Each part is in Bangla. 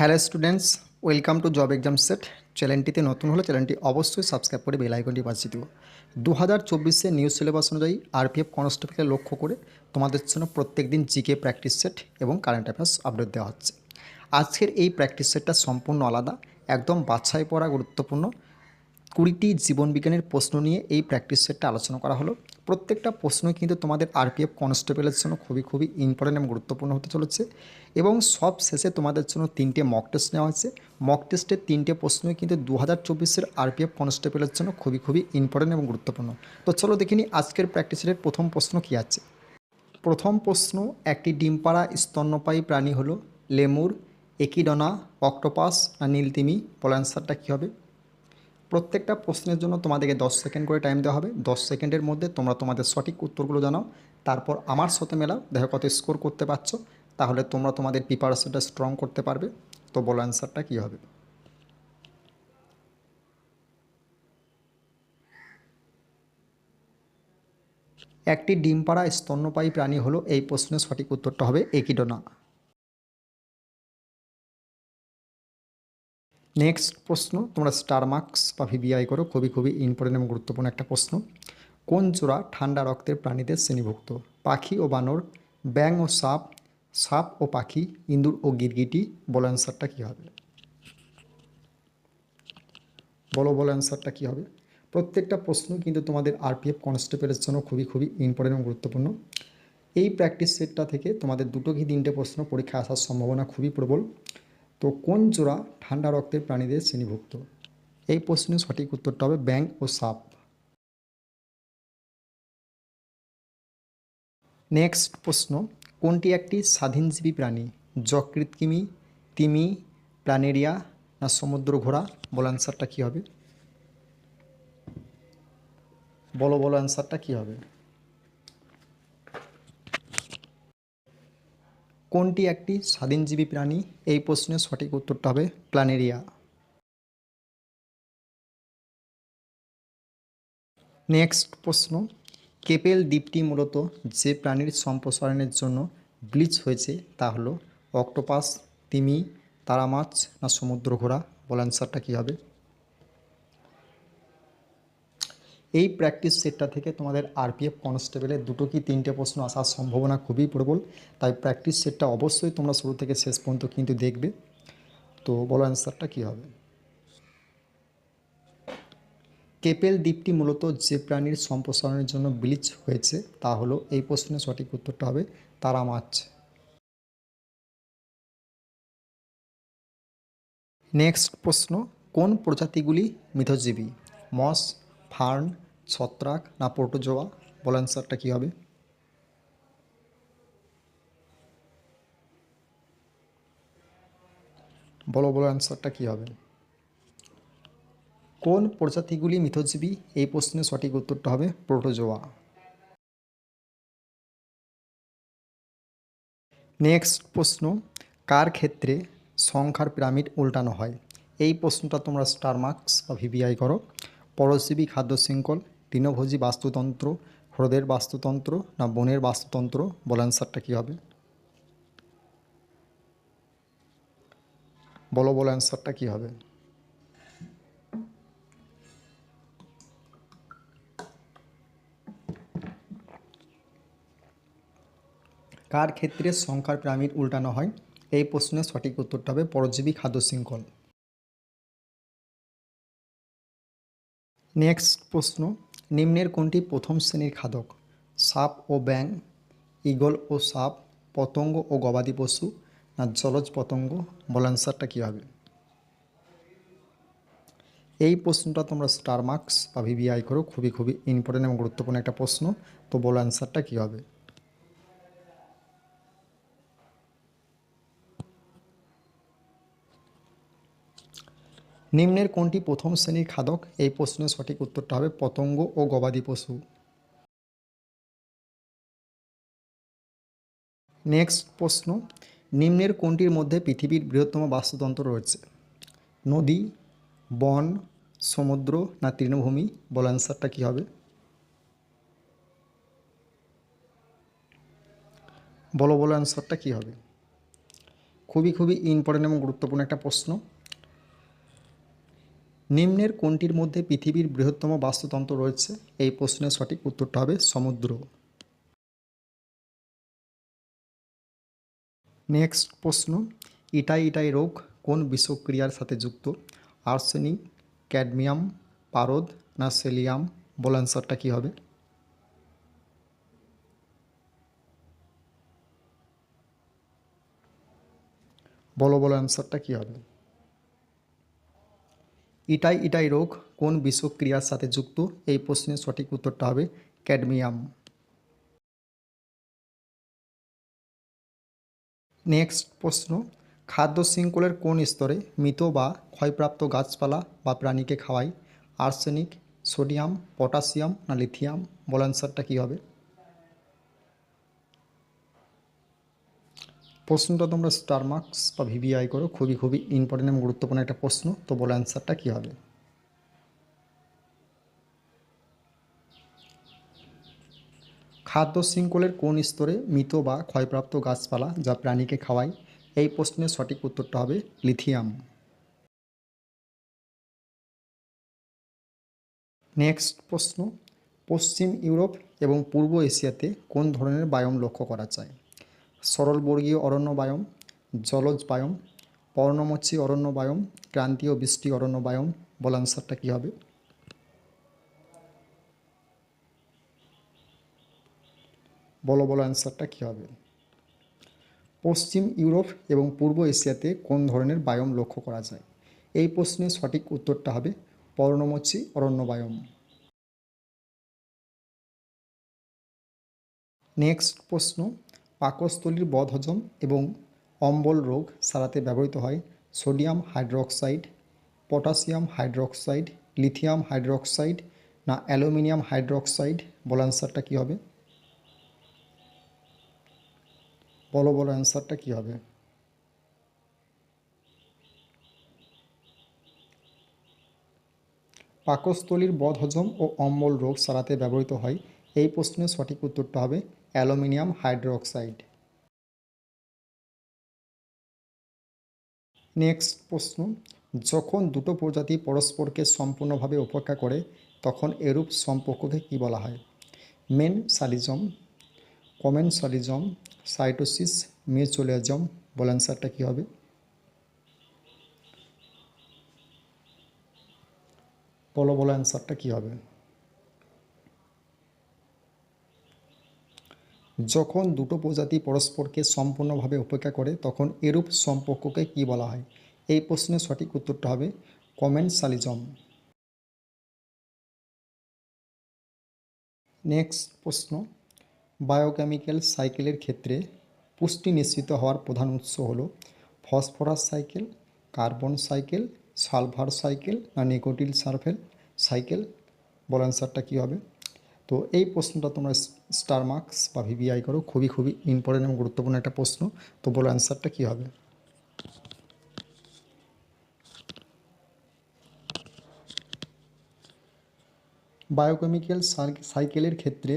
Hello students, welcome to job exam set. চ্যানেলটিতে নতুন হলে চ্যানেলটি অবশ্যই সাবস্ক্রাইব করে বেল আইকনটি বাজিয়ে দিও। দু হাজার চব্বিশে নিউজ সিলেবাস অনুযায়ী আরপিএফ কনস্টেবলকে লক্ষ্য করে তোমাদের জন্য প্রত্যেক দিন জিকে প্র্যাকটিস সেট এবং কারেন্ট অ্যাফেয়ার্স আপডেট দেওয়া হচ্ছে। আজকের এই প্র্যাকটিস সেটটা সম্পূর্ণ আলাদা, একদম বাছাই পড়া গুরুত্বপূর্ণ। কুড়িটি জীবনবিজ্ঞানের প্রশ্ন নিয়ে এই প্র্যাকটিস সেটটা আলোচনা করা হলো। প্রত্যেকটা প্রশ্নই কিন্তু তোমাদের আরপিএফ কনস্টেবলের জন্য খুবই খুবই ইম্পর্টেন্ট এবং গুরুত্বপূর্ণ হতে চলেছে এবং সব শেষে তোমাদের জন্য তিনটে মক টেস্ট নেওয়া হয়েছে। মক টেস্টের তিনটে প্রশ্নই কিন্তু দু হাজার চব্বিশের আরপিএফ কনস্টেবলের জন্য খুবই খুবই ইম্পর্টেন্ট এবং গুরুত্বপূর্ণ। তো চলো দেখিনি আজকের প্র্যাকটিসের প্রথম প্রশ্ন কী আছে। প্রথম প্রশ্ন, একটি ডিমপাড়া স্তন্যপায়ী প্রাণী হলো লেমুর, একিডনা, অক্টোপাস, না নীলতিমি? বল অ্যান্সারটা কী হবে? প্রত্যেকটা প্রশ্নের জন্য তোমাদেরকে দশ সেকেন্ড করে টাইম দেওয়া হবে। দশ সেকেন্ডের মধ্যে তোমরা তোমাদের সঠিক উত্তরগুলো জানাও। তারপর আমার সাথে মেলাও। দেখো কত স্কোর করতে পারছ। তাহলে তোমরা তোমাদের প্রিপারেশনটা স্ট্রং করতে পারবে। তো বলো অ্যান্সারটা কী হবে? একটি ডিম পাড়া স্তন্যপায়ী প্রাণী হলো এই প্রশ্নের সঠিক উত্তরটা হবে একিডোনা। নেক্সট প্রশ্ন, তোমরা স্টার মার্কস বা ভিবিআই করো, খুবই খুবই ইম্পর্টেন্ট এবং গুরুত্বপূর্ণ একটা প্রশ্ন। কোন জোড়া ঠান্ডা রক্তের প্রাণীদের শ্রেণীভুক্ত? পাখি ও বানর ব্যাং ও সাপ সাপ ও পাখি, ইঁদুর ও গিরগিটি, বলো অ্যান্সারটা কী হবে? বলো বলো অ্যান্সারটা কী হবে? প্রত্যেকটা প্রশ্ন কিন্তু তোমাদের আরপিএফ কনস্টেবলের জন্য খুবই খুবই ইম্পর্টেন্ট এবং গুরুত্বপূর্ণ। এই প্র্যাকটিস সেটটা থেকে তোমাদের দুটো কি তিনটে প্রশ্ন পরীক্ষা আসার সম্ভাবনা খুবই প্রবল। তো কোন জোড়া ঠান্ডা রক্তের প্রাণীদের শ্রেণীভুক্ত? এই প্রশ্নের সঠিক উত্তরটা হবে ব্যাং ও সাপ। নেক্সট প্রশ্ন, কোনটি একটি স্বাধীনজীবী প্রাণী? যকৃৎকিমি, তিমি প্ল্যানেরিয়া না সমুদ্র ঘোড়া বল অ্যান্সারটা কী হবে? বলো বলো অ্যান্সারটা কী হবে? কোনটি একটি স্বাধীনজীবী প্রাণী? এই প্রশ্নের সঠিক উত্তরটা হবে প্ল্যানেরিয়া। নেক্সট প্রশ্ন, কেপেল দ্বীপটি মূলত যে প্রাণীর সম্প্রসারণের জন্য ব্লিচ হয়েছে তা হলো অক্টোপাস, তিমি তারা মাছ না সমুদ্র ঘোড়া বল অ্যান্সারটা কী হবে? এই প্র্যাকটিস সেটটা থেকে তোমাদের আরপিএফ কনস্টেবলের দুটো কি তিনটে প্রশ্ন আসার সম্ভাবনা খুবই প্রবল। তাই প্র্যাকটিস সেটটা অবশ্যই তোমরা শুরু থেকে শেষ পর্যন্ত কিন্তু দেখবে। তো বলো অ্যান্সারটা কী হবে? কেপেল দ্বীপটি মূলত যে প্রাণীর সম্প্রসারণের জন্য ব্লিচ হয়েছে, তা হলো এই প্রশ্নের সঠিক উত্তরটা হবে তারা মাছ। নেক্সট প্রশ্ন, কোন প্রজাতিগুলি মিথজীবী? মস ফার্ন, ছত্রাক, না প্রোটোজোয়া? বল অ্যান্সারটা কী হবে? বলো বলো অ্যান্সারটা কী হবে? কোন প্রজাতিগুলি মিথজীবী? এই প্রশ্নের সঠিক উত্তরটা হবে প্রোটোজোয়া। নেক্সট প্রশ্ন, কার ক্ষেত্রে সংখ্যার পিরামিড উল্টানো হয়? এই প্রশ্নটা তোমরা স্টার মার্কস বা ভিভিআই করো। পরজীবী খাদ্য শৃঙ্খল, তৃণভোজী বাস্তুতন্ত্র, হ্রদের বাস্তুতন্ত্র না বনের বাস্তুতন্ত্র? বল অ্যান্সারটা কী হবে? বলো বলো অ্যান্সারটা কী হবে? কার ক্ষেত্রে সংখ্যার পিরামিড উল্টানো হয়? এই প্রশ্নের সঠিক উত্তরটা হবে পরজীবী খাদ্য শৃঙ্খল। নেক্সট প্রশ্ন, নিম্নের কোনটি প্রথম শ্রেণির খাদক? সাপ ও ব্যাং ইগল ও সাপ, পতঙ্গ ও গবাদি পশু, না জলজ পতঙ্গ? বল অ্যান্সারটা কী হবে? এই প্রশ্নটা তোমরা স্টার মার্কস বা ভিভিআই করো খুবই খুবই ইম্পর্টেন্ট এবং গুরুত্বপূর্ণ একটা প্রশ্ন, তো বল অ্যান্সারটা কী হবে? নিম্নের কোনটি প্রথম শ্রেণির খাদক? এই প্রশ্নের সঠিক উত্তরটা হবে পতঙ্গ ও গবাদি পশু। নেক্সট প্রশ্ন, নিম্নের কোনটির মধ্যে পৃথিবীর বৃহত্তম বাস্তুতন্ত্র রয়েছে? নদী, বন, সমুদ্র না তৃণভূমি? বল অ্যান্সারটা কী হবে? বলো বলো অ্যান্সারটা কী হবে? খুবই খুবই ইম্পর্টেন্ট এবং গুরুত্বপূর্ণ একটা প্রশ্ন। নিম্নের কোনটির মধ্যে পৃথিবীর বৃহত্তম বাস্তুতন্ত্র রয়েছে? এই প্রশ্নের সঠিক উত্তরটা হবে সমুদ্র। নেক্সট প্রশ্ন, ইটাই ইটাই রোগ কোন বিষক্রিয়ার সাথে যুক্ত? আর্সেনিক, ক্যাডমিয়াম, পারদ না সেলিয়াম? বল অ্যান্সারটা কী হবে? বলো বলো অ্যান্সারটা কী হবে? ইটাই ইটাই রোগ কোন বিষক্রিয়ার সাথে যুক্ত? এই প্রশ্নের সঠিক উত্তরটা হবে ক্যাডমিয়াম। নেক্সট প্রশ্ন, খাদ্য শৃঙ্খলের কোন স্তরে মৃত বা ক্ষয়প্রাপ্ত গাছপালা বা প্রাণীকে খাওয়ায়? আর্সেনিক, সোডিয়াম, পটাশিয়াম না লিথিয়াম? বল অ্যান্সারটা কী হবে? প্রশ্নটা তোমরা স্টার মার্কস বা ভিভিআই করো, খুবই খুবই ইম্পর্টেন্ট এবং গুরুত্বপূর্ণ একটা প্রশ্ন। তো বলো অ্যান্সারটা কী হবে? খাদ্য শৃঙ্খলের কোন স্তরে মৃত বা ক্ষয়প্রাপ্ত গাছপালা যা প্রাণীকে খাওয়ায়? এই প্রশ্নের সঠিক উত্তরটা হবে লিথিয়াম। নেক্সট প্রশ্ন, পশ্চিম ইউরোপ এবং পূর্ব এশিয়াতে কোন ধরনের বায়ম লক্ষ্য করা যায়? সরলবর্গীয় অরণ্য বায়ম জলজ বায়ম পর্ণমোচী অরণ্য বায়ম ক্রান্তীয় বৃষ্টি অরণ্য বায়ম বল আনসারটা কী হবে? বলো বলো অ্যান্সারটা কী হবে? পশ্চিম ইউরোপ এবং পূর্ব এশিয়াতে কোন ধরনের বায়ম লক্ষ্য করা যায়? এই প্রশ্নের সঠিক উত্তরটা হবে পর্ণমোচী অরণ্য বায়ম নেক্সট প্রশ্ন পাকস্থলীর বদহজম এবং অম্বল রোগ সারাতে ব্যবহৃত হয় sodium hydroxide, potassium hydroxide, lithium hydroxide না অ্যালুমিনিয়াম হাইড্রোক্সাইড। বল অ্যান্সারটা কী হবে? বলো বলো অ্যান্সারটা কী হবে? পাকস্থলীর বদহজম ও অম্বল রোগ সারাতে ব্যবহৃত হয়। এই প্রশ্নের সঠিক উত্তরটা হবে অ্যালুমিনিয়াম হাইড্রোক্সাইড। নেক্সট প্রশ্ন, যখন দুটো প্রজাতি পরস্পরকে সম্পূর্ণভাবে উপেক্ষা করে, তখন এরূপ সম্পর্ককে কী বলা হয়? মেন সালিজম কমেনসালিজম, সাইটোসিস মিউচুয়ালিজম বল অ্যান্সারটা কী হবে? বলো বলো অ্যান্সারটা কী হবে? যখন দুটো প্রজাতি পরস্পরকে সম্পূর্ণভাবে উপেক্ষা করে, তখন এরূপ সম্পর্ককে কী বলা হয়? এই প্রশ্নের সঠিক উত্তরটা হবে কমেন্সালিজম নেক্সট প্রশ্ন। বায়োকেমিক্যাল সাইকেলের ক্ষেত্রে পুষ্টি নিশ্চিত হওয়ার প্রধান উৎস হলো phosphorus cycle, carbon cycle, sulphur cycle না নিকোটিল সালফেল সাইকেল। বল অ্যান্সারটা কী হবে? তো এই প্রশ্নটা তোমরা স্টার মার্কস বা ভিভিআই করো, খুবই খুবই ইম্পর্টেন্ট এবং গুরুত্বপূর্ণ একটা প্রশ্ন। তো বলো অ্যান্সারটা কী হবে? বায়োকেমিক্যাল সাইকেলের ক্ষেত্রে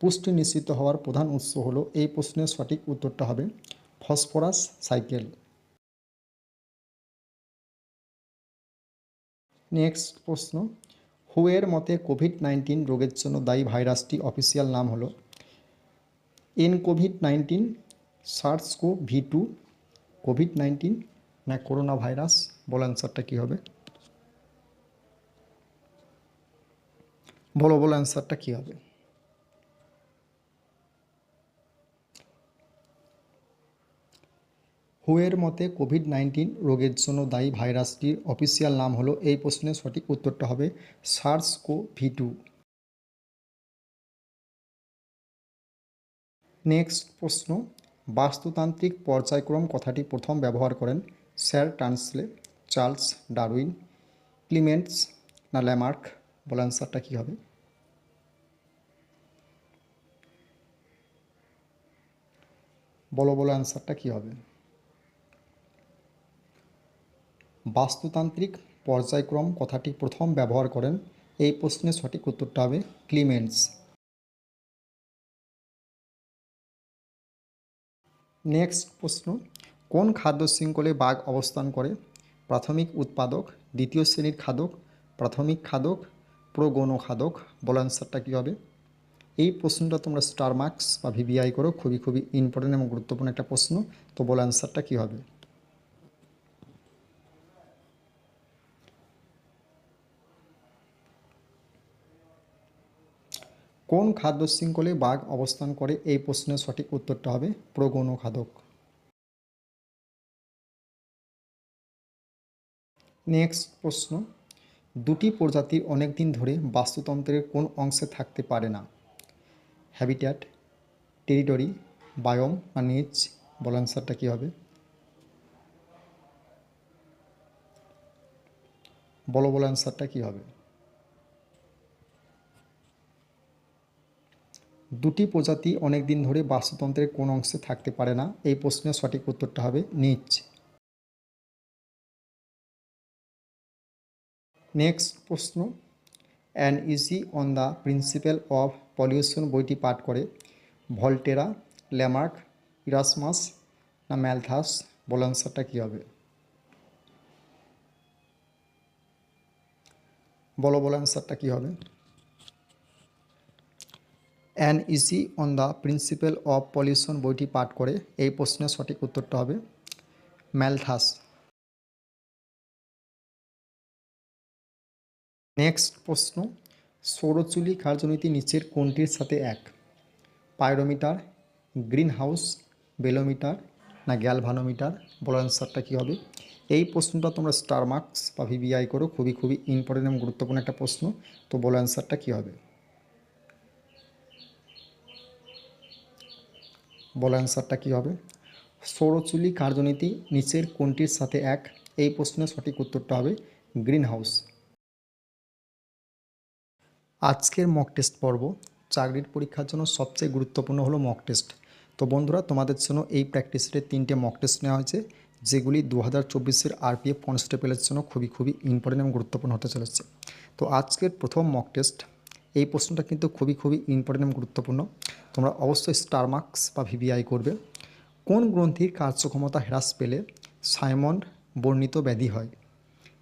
পুষ্টি নিশ্চিত হওয়ার প্রধান উৎস হলো, এই প্রশ্নের সঠিক উত্তরটা হবে ফসফরাস সাইকেল নেক্সট প্রশ্ন হুয়ের মতে কোভিড নাইন্টিন রোগের জন্য দায়ী ভাইরাসটি অফিসিয়াল নাম হলো N covid nineteen SARS CoV two covid nineteen না করোনা ভাইরাস বল অ্যান্সারটা কী হবে? বলো বলো অ্যান্সারটা কী হবে? হুয়ের মতে কোভিড নাইন্টিন রোগের জন্য দায়ী ভাইরাসটির অফিসিয়াল নাম হলো এই প্রশ্নের সঠিক উত্তরটা হবে সার্স কো ভি টু। নেক্সট প্রশ্ন, বাস্তুতান্ত্রিক পর্যায়ক্রম কথাটি প্রথম ব্যবহার করেন sir Tansley Charles Darwin. Clements না ল্যামার্ক? বলে অ্যান্সারটা কী হবে? বলো বলো অ্যান্সারটা কী হবে? বাস্তুতান্ত্রিক পর্যায়ক্রম কথাটি প্রথম ব্যবহার করেন। এই প্রশ্নের সঠিক উত্তরটা হবে ক্লিমেন্টস। নেক্সট প্রশ্ন, কোন খাদ্য শৃঙ্খলে বাঘ অবস্থান করে? প্রাথমিক উৎপাদক, দ্বিতীয় শ্রেণির খাদক, প্রাথমিক খাদক, প্রগণ খাদক, বল অ্যান্সারটা কী হবে? এই প্রশ্নটা তোমরা স্টার মার্কস বা ভিভিআই করো, খুবই খুবই ইম্পর্টেন্ট এবং গুরুত্বপূর্ণ একটা প্রশ্ন, তো বল অ্যান্সারটা কী হবে? কোন খাদ্য শৃঙ্খলে বাঘ অবস্থান করে? এই প্রশ্নের সঠিক উত্তরটা হবে প্রগৌণ খাদক। নেক্সট প্রশ্ন। দুটি প্রজাতি অনেক দিন ধরে বাস্তুতন্ত্রের কোন অংশে থাকতে পারে না। হ্যাবিট্যাট, টেরিটরি, বায়োম বা নিচ, বল অ্যান্সারটা কী হবে? বলো বলো অ্যান্সারটা কী হবে? দুটি প্রজাতি অনেক দিন ধরে বাস্তুতন্ত্রের কোন অংশে থাকতে পারে না। এই প্রশ্নের সঠিক উত্তরটা হবে নিচ। নেক্সট প্রশ্ন। An essay on the principle of population বইটি পাঠ করে, ভল্টেরা, ল্যামার্ক, ইরাসমাস না ম্যালথাস? বল অ্যান্সারটা কী হবে? বলো বলো অ্যান্সারটা কী হবে? An easy on the principle of pollution বইটি পাঠ করে। এই প্রশ্নের সঠিক উত্তরটা হবে ম্যালথাস নেক্সট প্রশ্ন, সৌরচুলি কার্যনীতি নিচের কোনটির সাথে এক? পাইরোমিটার গ্রিন হাউস বেলোমিটার না গ্যালভানোমিটার বলার অ্যান্সারটা কী হবে? এই প্রশ্নটা তোমরা স্টার মার্কস বা ভিভিআই করো, খুবই খুবই ইম্পর্টেন্ট এবং গুরুত্বপূর্ণ একটা প্রশ্ন। তো বলো অ্যান্সারটা কী হবে? বলো অ্যান্সারটা কী হবে? সৌরচুলি কার্যনীতি নিচের কোনটির সাথে এক? এই প্রশ্নের সঠিক উত্তরটা হবে গ্রিন হাউস আজকের মক টেস্ট পর্ব চাকরির পরীক্ষার জন্য সবচেয়ে গুরুত্বপূর্ণ হলো মক টেস্ট তো বন্ধুরা, তোমাদের জন্য এই প্র্যাকটিস সেটের তিনটে মক টেস্ট নেওয়া হয়েছে, যেগুলি দু হাজার চব্বিশের আরপিএফ কনস্টেবলের জন্য খুবই খুবই ইম্পর্টেন্ট এবং গুরুত্বপূর্ণ হতে চলেছে। তো আজকের প্রথম মক টেস্ট এই প্রশ্নটা কিন্তু খুবই খুবই ইম্পর্টেন্ট গুরুত্বপূর্ণ। তোমরা অবশ্যই স্টার মার্কস বা ভিভিআই করবে। কোন গ্রন্থির কার্যক্ষমতা হ্রাস পেলে সাইমন্ড বর্ণিত ব্যাধি হয়?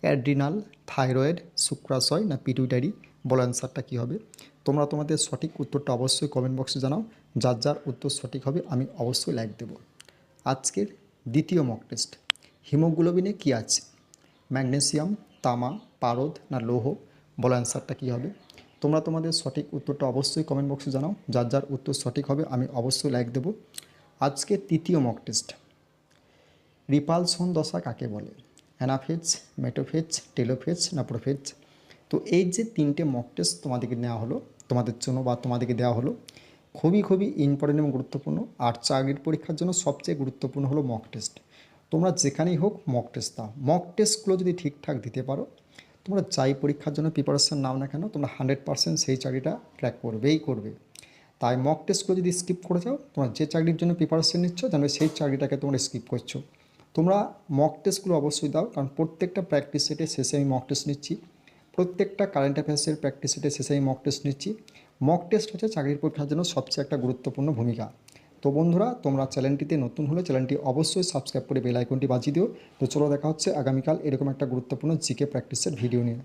অ্যাড্রিনাল, থাইরয়েড, শুক্রাশয় না পিটুইটারি? বল অ্যান্সারটা কী হবে? তোমরা তোমাদের সঠিক উত্তরটা অবশ্যই কমেন্ট বক্সে জানাও। যার যার উত্তর সঠিক হবে, আমি অবশ্যই লাইক দেব। আজকের দ্বিতীয় মক টেস্ট হিমোগ্লোবিনে কী আছে? ম্যাগনেসিয়াম, তামা, পারদ না লৌহ? বল অ্যান্সারটা কী হবে? তোমরা তোমাদের সঠিক উত্তরটা অবশ্যই কমেন্ট বক্সে জানাও। যার যার উত্তর সঠিক হবে, আমি অবশ্যই লাইক দেব। আজকে তৃতীয় মক টেস্ট রিপালসন দশা কাকে বলে? অ্যানাফেজ, মেটোফেজ, টেলোফেজ না প্রোফেজ তো এই যে তিনটে মক টেস্ট তোমাদেরকে নেওয়া হলো, তোমাদের জন্য বা তোমাদেরকে দেওয়া হলো, খুবই খুবই ইম্পর্টেন্ট এবং গুরুত্বপূর্ণ। আর চাকরির পরীক্ষার জন্য সবচেয়ে গুরুত্বপূর্ণ হলো মক টেস্ট তোমরা যেখানেই হোক মক টেস্ট দাও। মক টেস্টগুলো যদি ঠিকঠাক দিতে পারো তোমরা যাই পরীক্ষার জন্য প্রিপারেশান নাও না কেন, তোমরা হান্ড্রেড পার্সেন্ট সেই চাকরিটা ট্র্যাক করবেই করবে। তাই মক টেস্টগুলো যদি স্কিপ করে যাও, তোমরা যে চাকরির জন্য প্রিপারেশান নিচ্ছ জানবে সেই চাকরিটাকে তোমরা স্কিপ করছ। তোমরা মক টেস্টগুলো অবশ্যই দাও, কারণ প্রত্যেকটা প্র্যাকটিস সেটে শেষে আমি মক টেস্ট নিচ্ছি। প্রত্যেকটা কারেন্ট অ্যাফেয়ার্সের প্র্যাকটিস সেটে শেষে আমি মক টেস্ট নিচ্ছি। মক টেস্ট হচ্ছে চাকরির পরীক্ষার জন্য সবচেয়ে একটা গুরুত্বপূর্ণ ভূমিকা। তো বন্ধুরা, তোমরা চ্যানেলটিতে নতুন হলে চ্যানেলটি অবশ্যই সাবস্ক্রাইব করে বেল আইকনটি বাজিয়ে দিও। তো চলো দেখা হচ্ছে আগামীকাল এরকম একটা গুরুত্বপূর্ণ জিকে প্র্যাকটিসের ভিডিও নিয়ে।